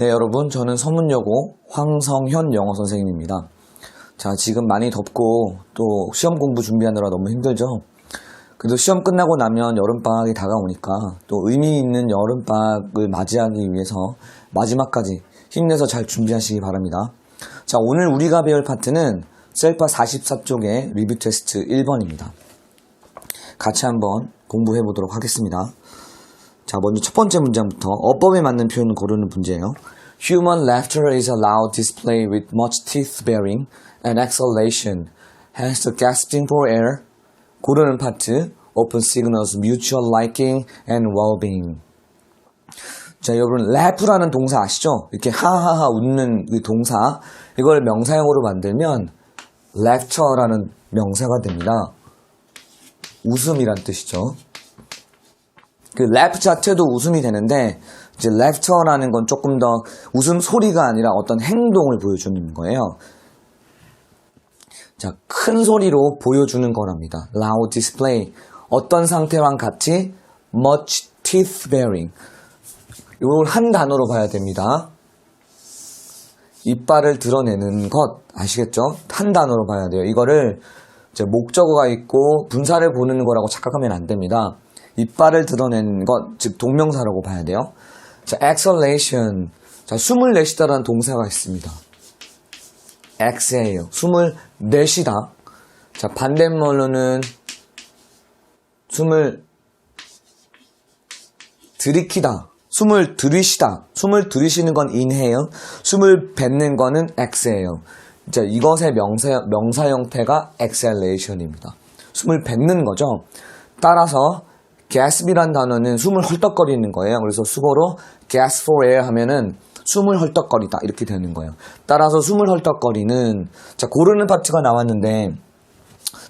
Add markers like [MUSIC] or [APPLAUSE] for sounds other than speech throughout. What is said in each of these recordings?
네, 여러분. 저는 서문여고 황성현 영어 선생님입니다. 자, 지금 많이 덥고 또 시험 공부 준비하느라 너무 힘들죠? 그래도 시험 끝나고 나면 여름방학이 다가오니까 또 의미 있는 여름방학을 맞이하기 위해서 마지막까지 힘내서 잘 준비하시기 바랍니다. 자, 오늘 우리가 배울 파트는 셀파 44쪽의 리뷰 테스트 1번입니다. 같이 한번 공부해 보도록 하겠습니다. 자, 먼저 첫 번째 문장부터 어법에 맞는 표현을 고르는 문제예요. Human laughter is a loud display with much teeth baring and exhalation. Hence the gasping for air. 고르는 파트. Open signals mutual liking and well-being. 자, 여러분, laugh라는 동사 아시죠? 이렇게 하하하 웃는 이 동사. 이걸 명사형으로 만들면 laughter라는 명사가 됩니다. 웃음이란 뜻이죠. 그 랩 자체도 웃음이 되는데 이제 랩터라는 건 조금 더 웃음 소리가 아니라 어떤 행동을 보여주는 거예요. 자, 큰 소리로 보여주는 거랍니다. loud display. 어떤 상태랑 같이 much teeth baring. 이걸 한 단어로 봐야 됩니다. 이빨을 드러내는 것 아시겠죠? 한 단어로 봐야 돼요. 이거를 목적어가 있고 분사를 보는 거라고 착각하면 안 됩니다. 이빨을 드러내는 것, 즉 동명사라고 봐야 돼요. 자, exhalation. 자, 숨을 내쉬다라는 동사가 있습니다. exhale. 숨을 내쉬다. 자, 반대말로는 숨을 들이키다. 숨을 들이쉬다. 숨을 들이쉬는 건 inhale. 숨을 뱉는 거는 exhale. 자, 이것의 명사, 명사 형태가 exhalation입니다. 숨을 뱉는 거죠. 따라서 gasp이란 단어는 숨을 헐떡거리는 거예요. 그래서 수고로 gasp for air 하면은 숨을 헐떡거리다 이렇게 되는 거예요. 따라서 숨을 헐떡거리는 자 고르는 파트가 나왔는데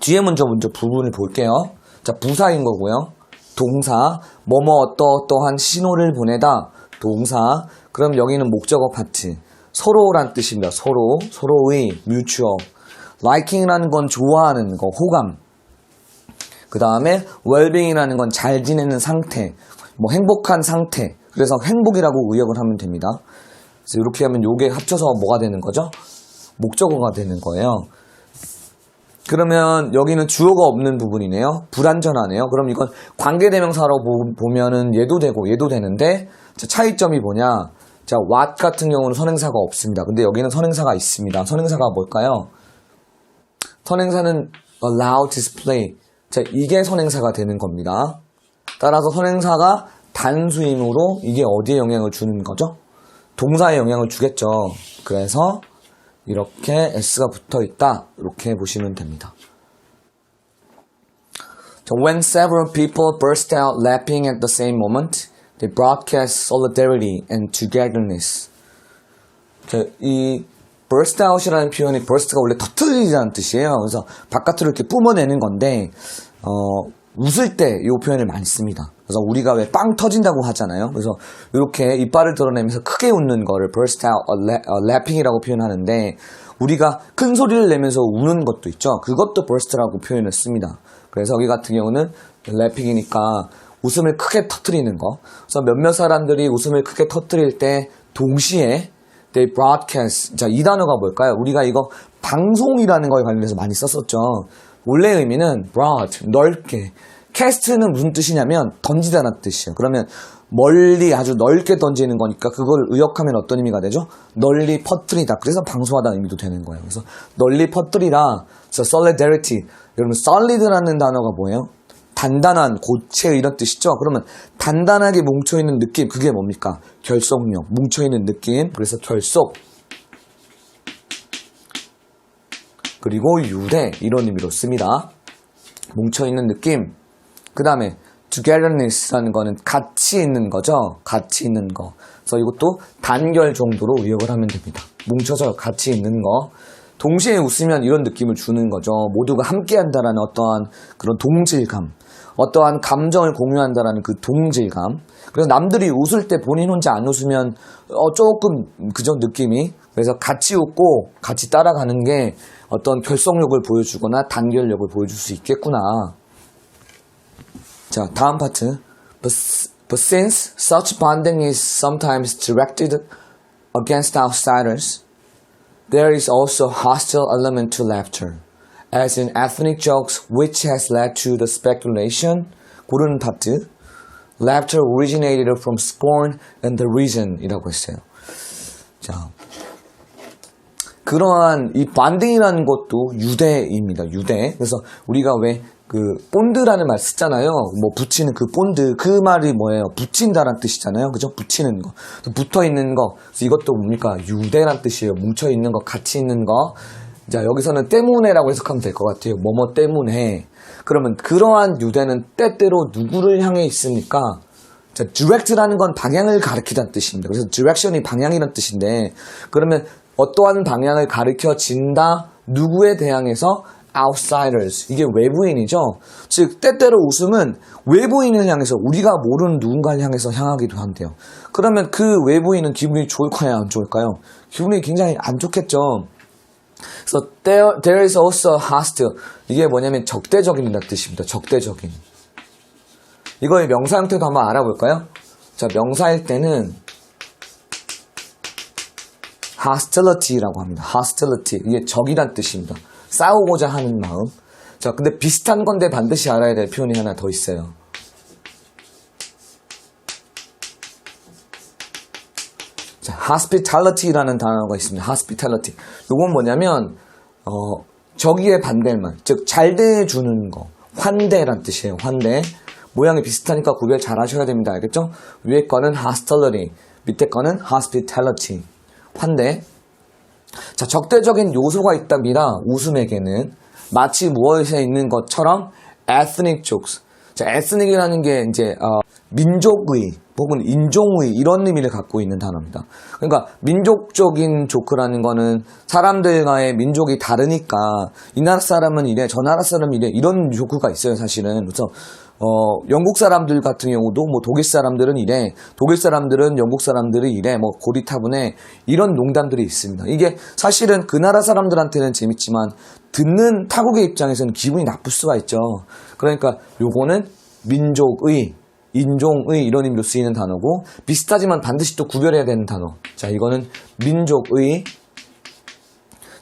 뒤에 먼저 먼저 부분을 볼게요. 자 부사인 거고요. 동사 뭐뭐 어떠어떠한 신호를 보내다 동사 그럼 여기는 목적어 파트 서로란 뜻입니다. 서로 서로의 mutual liking이라는 건 좋아하는 거 호감 그 다음에 well-being이라는 건 잘 지내는 상태, 뭐 행복한 상태. 그래서 행복이라고 의역을 하면 됩니다. 그래서 이렇게 하면 요게 합쳐서 뭐가 되는 거죠? 목적어가 되는 거예요. 그러면 여기는 주어가 없는 부분이네요. 불완전하네요. 그럼 이건 관계대명사로 보- 보면은 얘도 되고 얘도 되는데 자, 차이점이 뭐냐? 자, what 같은 경우는 선행사가 없습니다. 근데 여기는 선행사가 있습니다. 선행사가 뭘까요? 선행사는 allow display. 자, 이게 선행사가 되는 겁니다. 따라서 선행사가 단수이므로 이게 어디에 영향을 주는 거죠? 동사에 영향을 주겠죠. 그래서 이렇게 s가 붙어 있다. 이렇게 보시면 됩니다. 자, when several people burst out laughing at the same moment, they broadcast solidarity and togetherness. 자, 이 burst out이라는 표현이 burst가 원래 터트리라는 뜻이에요. 그래서 바깥으로 이렇게 뿜어내는 건데 어, 웃을 때 이 표현을 많이 씁니다. 그래서 우리가 왜 빵 터진다고 하잖아요. 그래서 이렇게 이빨을 드러내면서 크게 웃는 거를 burst out 어, laughing이라고 표현하는데 우리가 큰 소리를 내면서 우는 것도 있죠. 그것도 burst라고 표현을 씁니다. 그래서 여기 같은 경우는 laughing이니까 웃음을 크게 터트리는 거. 그래서 몇몇 사람들이 웃음을 크게 터트릴 때 동시에 they broadcast. 자, 이 단어가 뭘까요? 우리가 이거 방송이라는 거에 관련해서 많이 썼었죠. 원래 의미는 broad, 넓게. cast는 무슨 뜻이냐면 던지다는 뜻이에요. 그러면 멀리 아주 넓게 던지는 거니까 그걸 의역하면 어떤 의미가 되죠? 널리 퍼뜨리다. 그래서 방수하다는 의미도 되는 거예요. 그래서 널리 퍼뜨리다. 그래서 solidarity. 여러분 solid라는 단어가 뭐예요? 단단한 고체 이런 뜻이죠. 그러면 단단하게 뭉쳐있는 느낌 그게 뭡니까? 결속력 뭉쳐있는 느낌 그래서 결속 그리고 유대 이런 의미로 씁니다. 뭉쳐있는 느낌 그 다음에 togetherness라는 거는 같이 있는 거죠. 같이 있는 거. 그래서 이것도 단결 정도로 의역을 하면 됩니다. 뭉쳐서 같이 있는 거. 동시에 웃으면 이런 느낌을 주는 거죠. 모두가 함께 한다라는 어떠한 그런 동질감. 어떠한 감정을 공유한다라는 그 동질감. 그래서 남들이 웃을 때 본인 혼자 안 웃으면 어, 조금 그저 느낌이. 그래서 같이 웃고 같이 따라가는 게 어떤 결속력을 보여주거나 단결력을 보여줄 수 있겠구나. 자, 다음 파트. But, but since such bonding is sometimes directed against outsiders, there is also hostile element to laughter, as in ethnic jokes which has led to the speculation, 고르는 파트, laughter originated from scorn and the reason이라고 했어요. 자, 그러한 이 반등이라는 것도 유대입니다. 유대. 그래서 우리가 왜 그 본드라는 말 쓰잖아요. 뭐 붙이는 그 본드 그 말이 뭐예요? 붙인다란 뜻이잖아요. 그죠? 붙이는 거, 붙어 있는 거. 이것도 뭡니까? 유대란 뜻이에요. 뭉쳐 있는 거, 같이 있는 거. 자 여기서는 때문에라고 해석하면 될 것 같아요. 뭐뭐 때문에. 그러면 그러한 유대는 때때로 누구를 향해 있습니까? 자, direct라는 건 방향을 가리키다는 뜻입니다. 그래서 direction이 방향이라는 뜻인데, 그러면 어떠한 방향을 가리켜 진다, 누구에 대항해서 outsiders. 이게 외부인이죠. 즉, 때때로 웃음은 외부인을 향해서 우리가 모르는 누군가를 향해서 향하기도 한대요. 그러면 그 외부인은 기분이 좋을까요? 안 좋을까요? 기분이 굉장히 안 좋겠죠. 그래서 there, there is also hostile. 이게 뭐냐면 적대적인이라는 뜻입니다. 적대적인. 이거의 명사 형태도 한번 알아볼까요? 자, 명사일 때는 hostility라고 합니다. hostility. 이게 적이란 뜻입니다. 싸우고자 하는 마음. 자, 근데 비슷한 건데 반드시 알아야 될 표현이 하나 더 있어요. Hospitality라는 단어가 있습니다. hospitality. 이건 뭐냐면, 어, 저기에 반대말. 즉, 잘 대해 주는 거. 환대란 뜻이에요. 환대. 모양이 비슷하니까 구별 잘 하셔야 됩니다. 알겠죠? 위에 거는 hostility. 밑에 거는 hospitality. 환대. 자, 적대적인 요소가 있답니다. 웃음에게는. 마치 무엇에 있는 것처럼 ethnic jokes. 자, ethnic이라는 게 이제 어, 민족의 혹은 인종의 이런 의미를 갖고 있는 단어입니다. 그러니까 민족적인 조크라는 거는 사람들과의 민족이 다르니까 이 나라 사람은 이래 저 나라 사람은 이래 이런 조크가 있어요 사실은 그래서 어, 영국 사람들 같은 경우도 뭐 독일 사람들은 이래 독일 사람들은 영국 사람들이 이래 뭐 고리타분해 이런 농담들이 있습니다. 이게 사실은 그 나라 사람들한테는 재밌지만 듣는 타국의 입장에서는 기분이 나쁠 수가 있죠. 그러니까 요거는 민족의 인종의 이런 의미로 쓰이는 단어고 비슷하지만 반드시 또 구별해야 되는 단어. 자, 이거는 민족의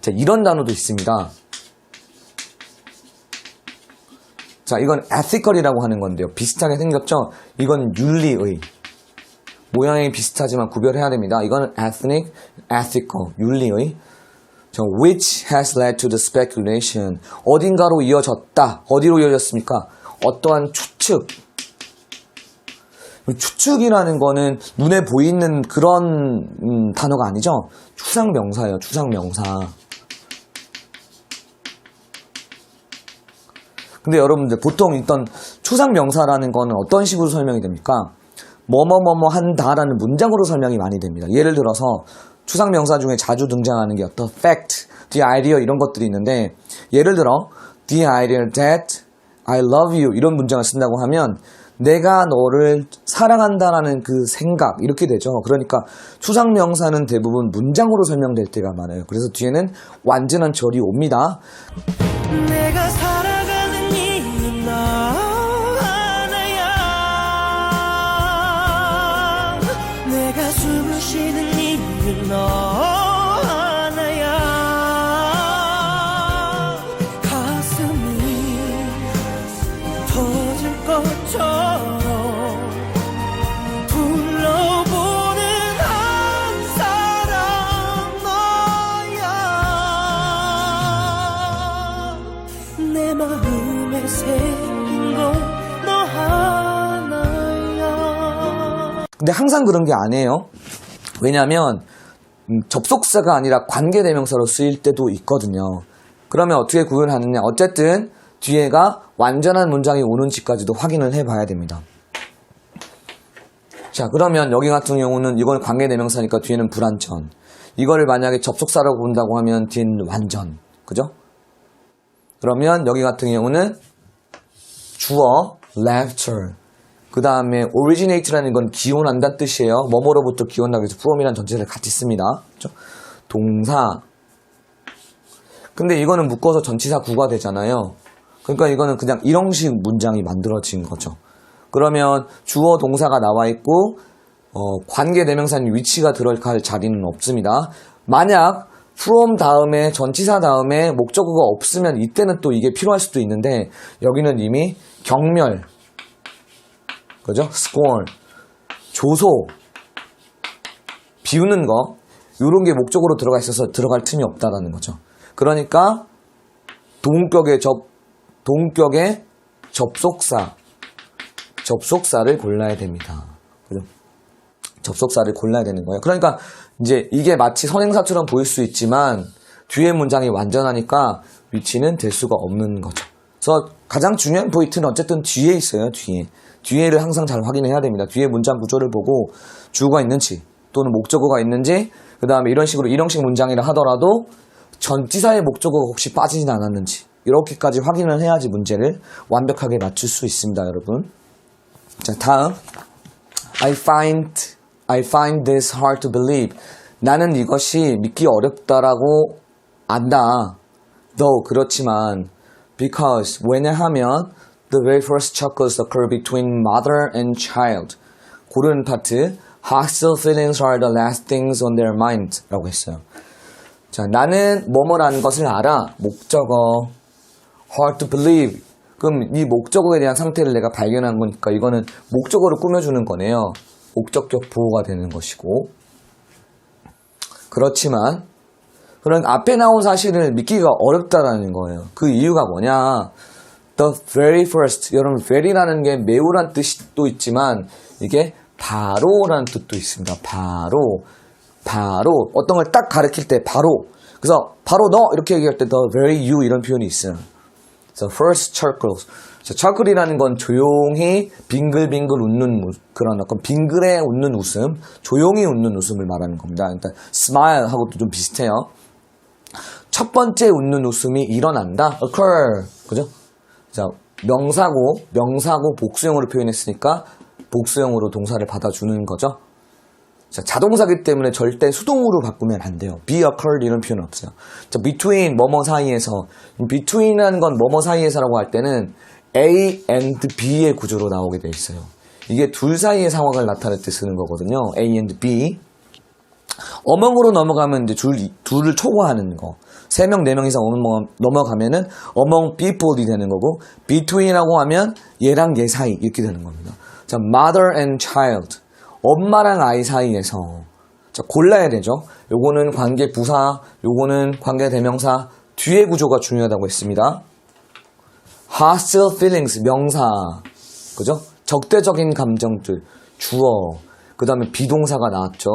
자, 이런 단어도 있습니다. 자, 이건 ethical이라고 하는 건데요. 비슷하게 생겼죠? 이건 윤리의. 모양이 비슷하지만 구별해야 됩니다. 이거는 ethnic, ethical, 윤리의. 저, which has led to the speculation. 어딘가로 이어졌다. 어디로 이어졌습니까? 어떠한 추측. 추측이라는 거는 눈에 보이는 그런 음, 단어가 아니죠. 추상명사예요. 추상명사. 근데 여러분들 보통 있던 추상명사라는 거는 어떤 식으로 설명이 됩니까? 뭐뭐뭐뭐 한다라는 문장으로 설명이 많이 됩니다. 예를 들어서 추상 명사 중에 자주 등장하는 게 어떤 fact, the idea 이런 것들이 있는데 예를 들어 the idea that I love you 이런 문장을 쓴다고 하면 내가 너를 사랑한다라는 그 생각 이렇게 되죠. 그러니까 추상 명사는 대부분 문장으로 설명될 때가 많아요. 그래서 뒤에는 완전한 절이 옵니다. 근데 항상 그런 게 아니에요. 왜냐하면 음, 접속사가 아니라 관계대명사로 쓰일 때도 있거든요. 그러면 어떻게 구별하느냐? 어쨌든 뒤에가 완전한 문장이 오는지까지도 확인을 해봐야 됩니다. 자, 그러면 여기 같은 경우는 이건 관계대명사니까 뒤에는 불완전. 이거를 만약에 접속사라고 본다고 하면 뒤에는 완전. 그죠? 그러면 여기 같은 경우는 주어, laughter. 그 다음에 originate라는 건 기원한다는 뜻이에요. 뭐뭐로부터 기원하기 위해서 from이라는 전체를 같이 씁니다. 그죠? 동사. 근데 이거는 묶어서 전치사 구가 되잖아요. 그러니까 이거는 그냥 이런 식 문장이 만들어진 거죠. 그러면 주어 동사가 나와 있고 어, 관계 대명사인 위치가 들어갈 자리는 없습니다. 만약 from 다음에 전치사 다음에 목적어가 없으면 이때는 또 이게 필요할 수도 있는데 여기는 이미 경멸 그죠? scorn 조소 비우는 거 이런 게 목적으로 들어가 있어서 들어갈 틈이 없다라는 거죠. 그러니까 동격의 접 동격의 접속사 접속사를 골라야 됩니다. 그죠? 접속사를 골라야 되는 거예요. 그러니까 이제 이게 마치 선행사처럼 보일 수 있지만 뒤에 문장이 완전하니까 위치는 될 수가 없는 거죠. 그래서 가장 중요한 포인트는 어쨌든 뒤에 있어요. 뒤에. 뒤에를 항상 잘 확인해야 됩니다. 뒤에 문장 구조를 보고 주어가 있는지 또는 목적어가 있는지 그 다음에 이런 식으로 일형식 문장이라 하더라도 전치사의 목적어가 혹시 빠지진 않았는지 이렇게까지 확인을 해야지 문제를 완벽하게 맞출 수 있습니다, 여러분. 자, 다음. I find, I find this hard to believe. 나는 이것이 믿기 어렵다라고 안다. Though, 그렇지만, because, 왜냐하면, the very first chuckles occur between mother and child. 고르는 파트, hostile feelings are the last things on their mind. 라고 했어요. 자, 나는 뭐뭐라는 것을 알아. 목적어. hard to believe. 그럼 이 목적어에 대한 상태를 내가 발견한 거니까 이거는 목적어를 꾸며주는 거네요. 목적격 부호가 되는 것이고. 그렇지만, 그런 앞에 나온 사실을 믿기가 어렵다라는 거예요. 그 이유가 뭐냐. The very first. 여러분, very라는 게 매우란 뜻도 있지만, 이게 바로라는 뜻도 있습니다. 바로. 바로. 어떤 걸 딱 가리킬 때 바로. 그래서 바로 너! 이렇게 얘기할 때 the very you 이런 표현이 있어요. So first circles. 자, circle이라는 건 조용히 빙글빙글 웃는 무- 그런 어떤 빙글에 웃는 웃음, 조용히 웃는 웃음을 말하는 겁니다. 일단 smile하고도 좀 비슷해요. 첫 번째 웃는 웃음이 일어난다. occur. 그죠? 자, 명사고, 명사고 복수형으로 표현했으니까 복수형으로 동사를 받아주는 거죠. 자, 자동사기 때문에 절대 수동으로 바꾸면 안 돼요. be occurred 이런 표현 없어요. 자, between 뭐뭐 사이에서 between이라는 건 뭐뭐 사이에서라고 할 때는 A and B의 구조로 나오게 돼 있어요. 이게 둘 사이의 상황을 나타낼 때 쓰는 거거든요. A and B. 어멍으로 넘어가면 이제 둘, 둘을 초과하는 거. 세 명, 네 명 이상 넘어- 넘어가면은 among people이 되는 거고, between이라고 하면 얘랑 얘 사이 이렇게 되는 겁니다. 자, mother and child. 엄마랑 아이 사이에서. 자, 골라야 되죠. 요거는 관계 부사, 요거는 관계 대명사, 뒤에 구조가 중요하다고 했습니다. hostile feelings, 명사. 그죠? 적대적인 감정들, 주어. 그 다음에 비동사가 나왔죠.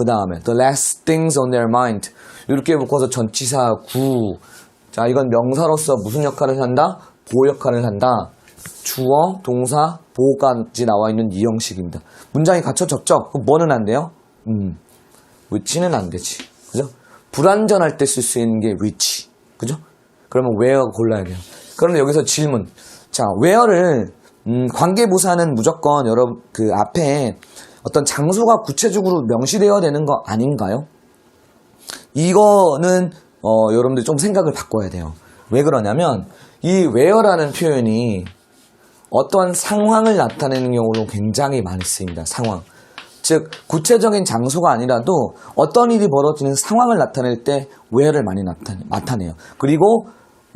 그 다음에 the last things on their mind 이렇게 묶어서 전치사 구. 자 이건 명사로서 무슨 역할을 한다? 보호 역할을 한다. 주어, 동사, 보호까지 나와 있는 이 형식입니다. 문장이 갖춰졌죠? 그럼 뭐는 안 돼요? 음, which는 안 되지. 그죠? 불완전할 때 쓸 수 있는 게 which. 그죠? 그러면 where 골라야 돼요. 그런데 여기서 질문. 자, where를 음, 관계부사는 무조건 여러 그 앞에 어떤 장소가 구체적으로 명시되어야 되는 거 아닌가요? 이거는 어, 여러분들 좀 생각을 바꿔야 돼요. 왜 그러냐면 이 where라는 표현이 어떠한 상황을 나타내는 경우로 굉장히 많이 쓰입니다. 상황. 즉 구체적인 장소가 아니라도 어떤 일이 벌어지는 상황을 나타낼 때 where를 많이 나타내, 나타내요. 그리고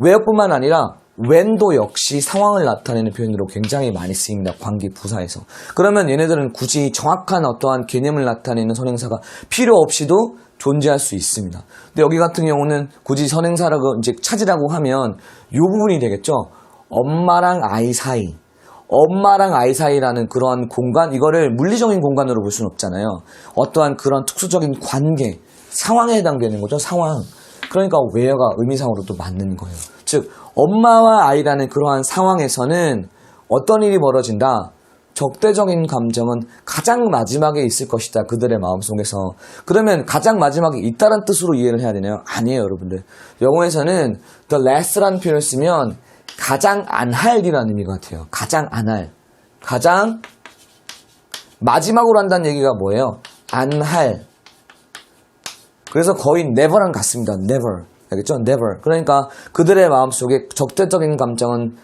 where뿐만 아니라 when도 역시 상황을 나타내는 표현으로 굉장히 많이 쓰입니다. 관계 부사에서. 그러면 얘네들은 굳이 정확한 어떠한 개념을 나타내는 선행사가 필요 없이도 존재할 수 있습니다. 근데 여기 같은 경우는 굳이 선행사라고 이제 찾으라고 하면 이 부분이 되겠죠. 엄마랑 아이 사이. 엄마랑 아이 사이라는 그러한 공간, 이거를 물리적인 공간으로 볼 수는 없잖아요. 어떠한 그런 특수적인 관계, 상황에 해당되는 거죠, 상황. 그러니까 where가 의미상으로도 맞는 거예요. 즉, 엄마와 아이라는 그러한 상황에서는 어떤 일이 벌어진다? 적대적인 감정은 가장 마지막에 있을 것이다. 그들의 마음속에서. 그러면 가장 마지막에 있다란 뜻으로 이해를 해야 되나요? 아니에요, 여러분들. 영어에서는 the last라는 표현을 쓰면 가장 안 할이라는 의미 같아요. 가장 안 할. 가장 마지막으로 한다는 얘기가 뭐예요? 안 할. 그래서 거의 never랑 같습니다. never. 알겠죠? never. 그러니까 그들의 마음속에 적대적인 감정은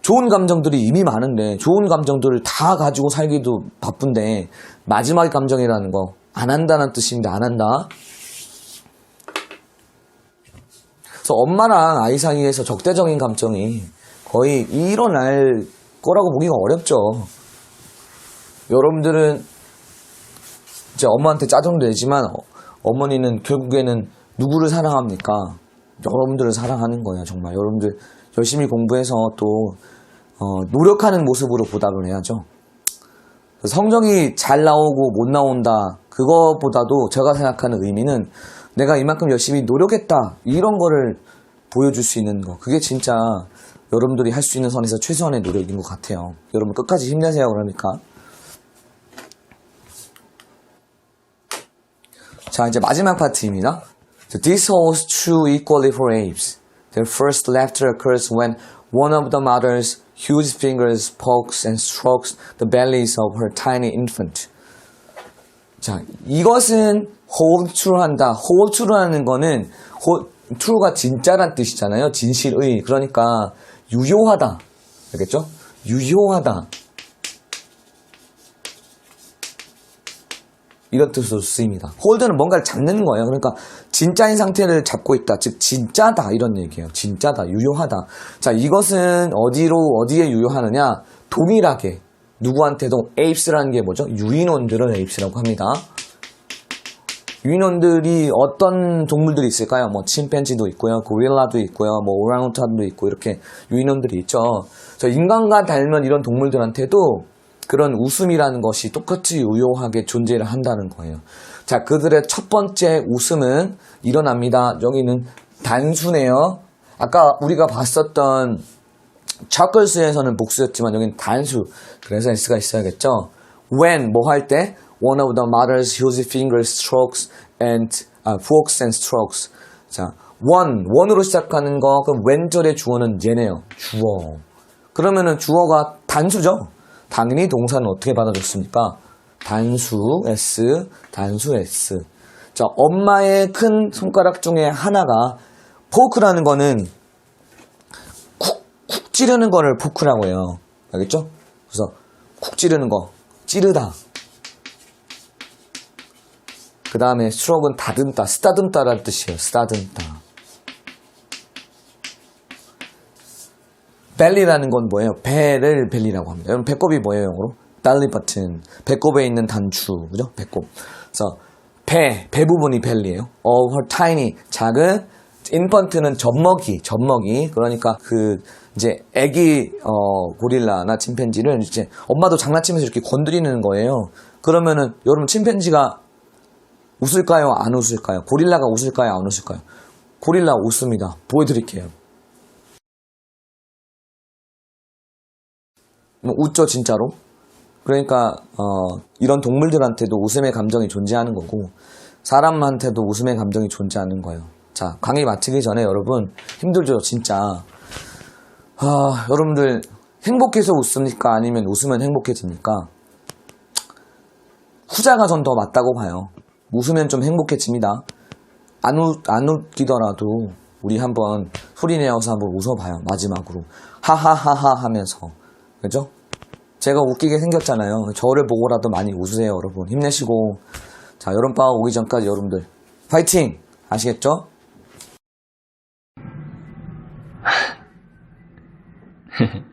좋은 감정들이 이미 많은데 좋은 감정들을 다 가지고 살기도 바쁜데 마지막의 감정이라는 거 안 한다는 뜻인데 안 한다. 그래서 엄마랑 아이 사이에서 적대적인 감정이 거의 일어날 거라고 보기가 어렵죠. 여러분들은 이제 엄마한테 짜증도 내지만 어, 어머니는 결국에는 누구를 사랑합니까? 여러분들을 사랑하는 거예요, 정말. 여러분들 열심히 공부해서 또 어, 노력하는 모습으로 보답을 해야죠. 성적이 잘 나오고 못 나온다 그거보다도 제가 생각하는 의미는 내가 이만큼 열심히 노력했다 이런 거를 보여줄 수 있는 거 그게 진짜 여러분들이 할 수 있는 선에서 최소한의 노력인 것 같아요 여러분 끝까지 힘내세요 그러니까 자 이제 마지막 파트입니다 This holds true equally for apes Their first laughter occurs when one of the mother's huge fingers pokes and strokes the bellies of her tiny infant. 자, 이것은 hold true한다. hold true라는 거는 true가 진짜란 뜻이잖아요. 진실의. 그러니까 유효하다. 알겠죠? 유효하다. 이런 뜻으로 쓰입니다. 홀드는 뭔가를 잡는 거예요. 그러니까 진짜인 상태를 잡고 있다. 즉 진짜다 이런 얘기예요. 진짜다, 유효하다. 자, 이것은 어디로 어디에 유효하느냐? 동일하게 누구한테도 apes라는 게 뭐죠? 유인원들을 apes라고 합니다. 유인원들이 어떤 동물들이 있을까요? 뭐 침팬지도 있고요, 고릴라도 있고요, 뭐 오랑우탄도 있고 이렇게 유인원들이 있죠. 저 인간과 닮은 이런 동물들한테도 그런 웃음이라는 것이 똑같이 유효하게 존재를 한다는 거예요. 자, 그들의 첫 번째 웃음은 일어납니다. 여기는 단수네요. 아까 우리가 봤었던 차클스에서는 복수였지만 여기는 단수. 그래서 S가 있어야겠죠. When 뭐 할 때? One of the mother's huge fingers strokes and 아, forks and strokes. 자, one one으로 시작하는 거 그럼 왼절의 주어는 얘네요. 주어. 그러면은 주어가 단수죠. 당연히 동사는 어떻게 받아줬습니까? 단수 S, 단수 S. 자, 엄마의 큰 손가락 중에 하나가 포크라는 거는 쿡, 쿡 찌르는 거를 포크라고 해요. 알겠죠? 그래서 쿡 찌르는 거, 찌르다. 그 다음에 스트로크는 다듬다, 쓰다듬다라는 뜻이에요. 쓰다듬다. 벨리라는 건 뭐예요? 배를 벨리라고 합니다. 여러분 배꼽이 뭐예요, 영어로? belly button. 배꼽에 있는 단추, 그죠? 배꼽. 그래서 배, 배 부분이 벨리예요. of her tiny, 작은 infant는 젖먹이, 젖먹이. 그러니까 그 이제 아기 어, 고릴라나 침팬지를 이제 엄마도 장난치면서 이렇게 건드리는 거예요. 그러면은 여러분 침팬지가 웃을까요? 안 웃을까요? 고릴라가 웃을까요? 안 웃을까요? 고릴라 웃습니다. 보여드릴게요. 웃죠 진짜로? 그러니까 어, 이런 동물들한테도 웃음의 감정이 존재하는 거고 사람한테도 웃음의 감정이 존재하는 거예요. 자 강의 마치기 전에 여러분 힘들죠 진짜. 아, 여러분들 행복해서 웃습니까? 아니면 웃으면 행복해집니까? 후자가 전 더 맞다고 봐요. 웃으면 좀 행복해집니다. 안, 웃, 안 웃기더라도 우리 한번 소리 내어서 한번 웃어봐요 마지막으로. 하하하하 하면서 그죠? 제가 웃기게 생겼잖아요. 저를 보고라도 많이 웃으세요, 여러분. 힘내시고. 자, 여름방학 오기 전까지 여러분들, 파이팅! 아시겠죠? [LAUGHS]